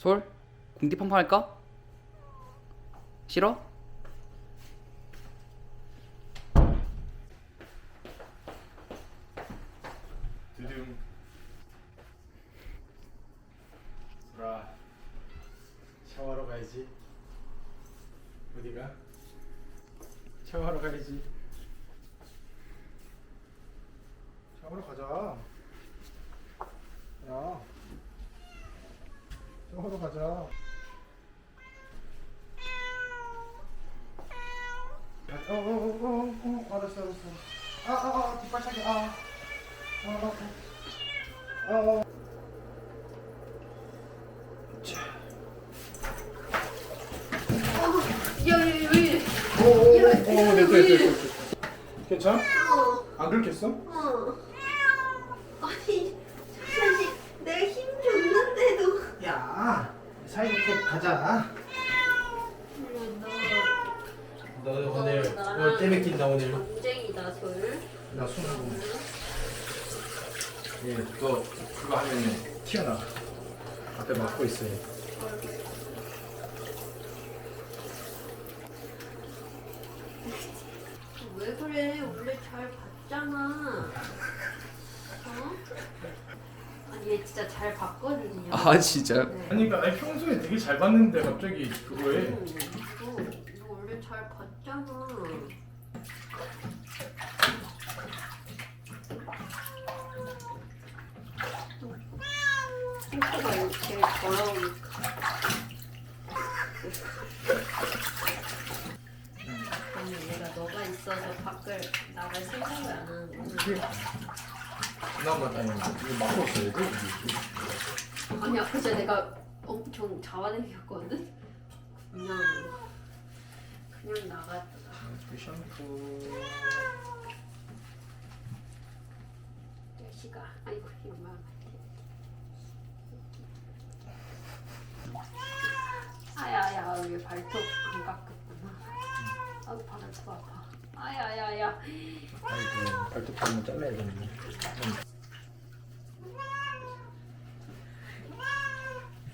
솔? 공디 팡팡 할까? 싫어? 드둥 소라 샤워하러 가야지 어디가? 샤워하러 가야지 샤워하러 가자 야 샤워하러 가자 어어어 어 어 어, 알았어 알았어 아 아 아 뒷발차기 아 어, 어, 어. 야야야 오, 오, 오, 야, 오, 야, 됐어, 왜? 됐어, 됐어. 괜찮아? 어, 안 긁혔어? 어. 아니 사실 내가 힘 줬는데도 야, 사이좋게 가자. 너 오늘 오늘 떼맥긴다 오늘. 경쟁이다 솔나 손하고. 예, 너 그거 하면 튀어나와. 앞에 막고 있어요. 왜 그래 원래 잘 봤잖아 어? 아니 얘 진짜 잘 봤거든요. 아 진짜 네. 아니 그러니까 아니, 평소에 되게 잘 봤는데 갑자기 그거에? 음, 원래 잘 봤잖아. 손가가 이렇게 더러우니까. 아니 얘가 너가 있어서 밖을 나갈 생각을 안 하는구나 아니 아까 전에 내가 엄청 잡아당겼거든? 그냥 그냥 나갔다. 그 샴푸. 시가 아이고 이마 아야야 왜 발톱 안 깎았구나. 아우 발톱 아파. 아야야야. 발톱 한번 잘라야겠네.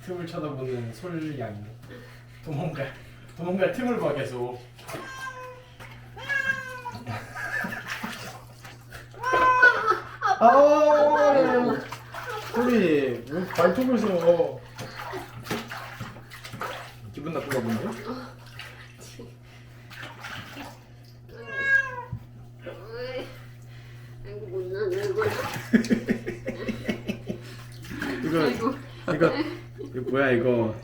틈을 쳐다보는 솔양이 도망갈 도망갈 틈을 봐 계속. 아, 소리 왜 발톱을 써? 기분 나쁜가 본데? 왜 아이고 못나네 얼굴 이거 아이고 이거 이거 뭐야 이거?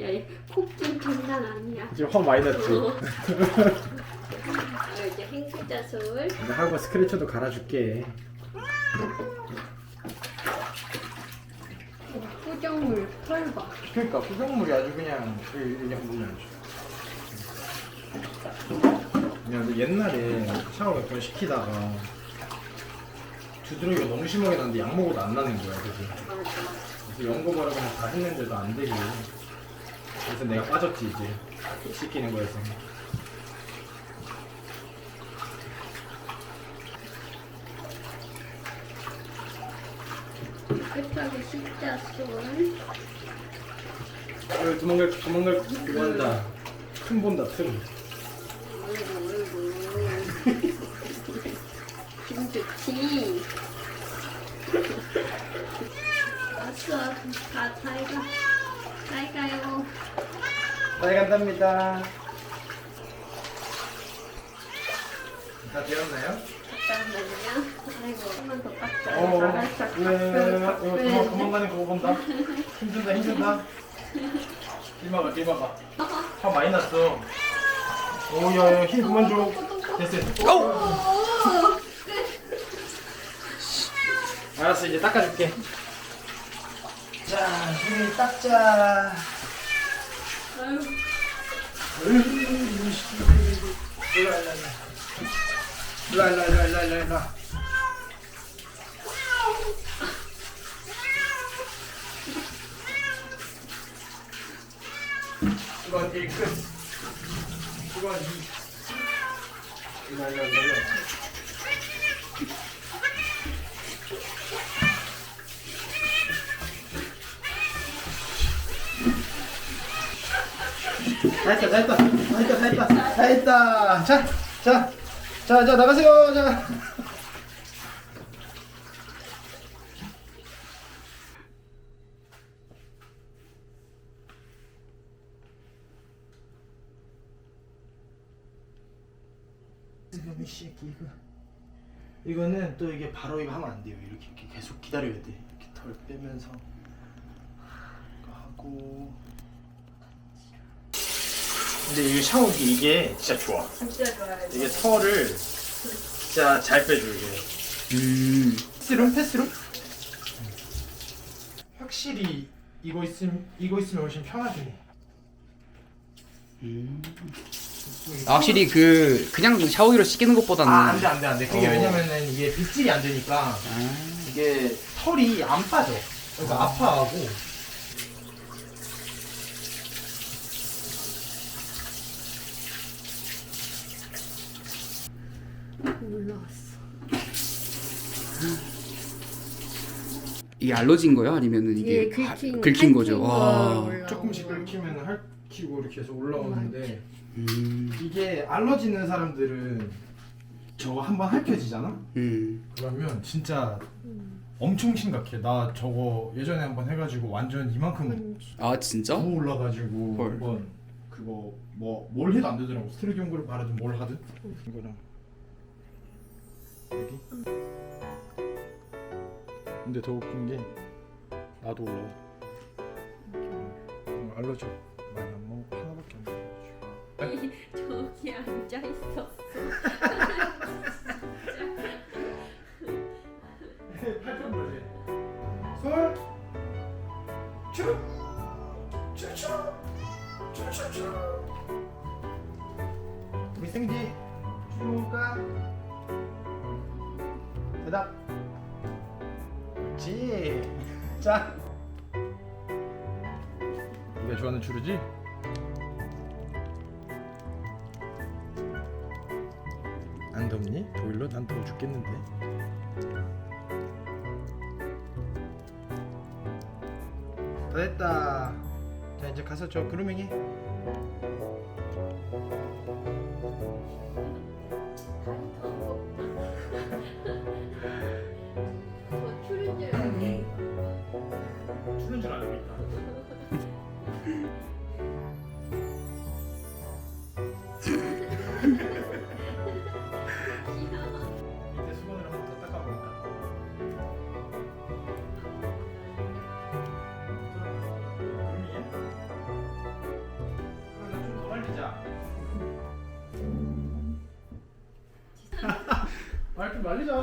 야이 코끼 장난 아니야 지금 화 많이 났지? 아 이제 행주자술 내가 하고 스크래쳐도 갈아줄게. 후정물 털봐 그러니까 구경물이 아주 그냥 그냥 그냥 그냥 옛날에 샤워 몇 번 시키다가 두드러기가 너무 심하게 나는데 약 먹어도 안 나는 거야 그래서 그래서 연고 바르고 다 했는데도 안 되고 그래서 내가 빠졌지 이제. 시키는 거에서. 깨끗하게 십자술 어, 도망갈 도망갈 그거 한다. 틈 본다 틈 어이구 어이구 기분 좋지 왔어 다 잘가 잘 가요 잘 간답니다 다 되었나요? 잠깐만요 아이고 한 번 더 깎자 어, 살짝 네, 깎아 이거 도망, 도망가는 그거 본다. 힘든다, 힘든다. 길막아, 길막아. 화 많이 났어. 오, 야, 야, 힘 그만 줘. 됐어, 됐어. 알았어, 이제 닦아줄게. 자, 손을 닦자. 일로 와, 일로 와, 일로 와. 일로 와, 일로 와, 일로 와, 일로 와. 이건 1끝. 2. 일로 일로 일로. 다 했다, 다 했다, 다 했다, 다 했다, 다 했다. 자, 자, 자, 자 나가세요, 자. 이 새끼 이거. 이거는 또 이게 바로 이거 하면 안 돼요. 이렇게, 이렇게 계속 기다려야 돼. 이렇게 털 빼면서 이거 하고. 근데 이 샤워기 이게 진짜 좋아. 진짜 좋아요. 이게 털을 진짜 잘 빼줘 이게. 음. 패스룸 패스룸. 확실히 이거 있음 이거 있으면 훨씬 편하긴 해. 음. 아, 확실히 그 그냥 샤워기로 씻기는 것보다는 아 안 돼 안 돼 안 돼. 그게 어. 왜냐면은 이게 빗질이 안 되니까 아. 이게 털이 안 빠져. 그러니까 아파하고. 올라왔어. 이게 알러지인 거야? 아니면은 이게 하- 긁힌- 긁힌 거죠? 와. 조금씩 거. 긁히면 핥 히고 이렇게 해서 올라오는데 음. 이게 알러지 있는 사람들은 저거 한번 핥혀지잖아? 음. 그러면 진짜 엄청 심각해. 나 저거 예전에 한번 해가지고 완전 이만큼 음, 아 진짜? 더 올라가지고 헐. 한번 그거 뭐 뭘 해도 안 되더라고. 스테로이드 연고를 바르든 뭘 하든 이거랑 여기. 근데 더 웃긴 게 나도 올라와. 어, 알러지 우리 생지. 추가. 대답. 그렇지. 자. 네가 좋아하는 추루지? 안 덥니? 보일러? 난 더워 죽겠는데. 다 됐다. 자 이제 가서 저 그루밍 해. Thank you. 말좀 말리자.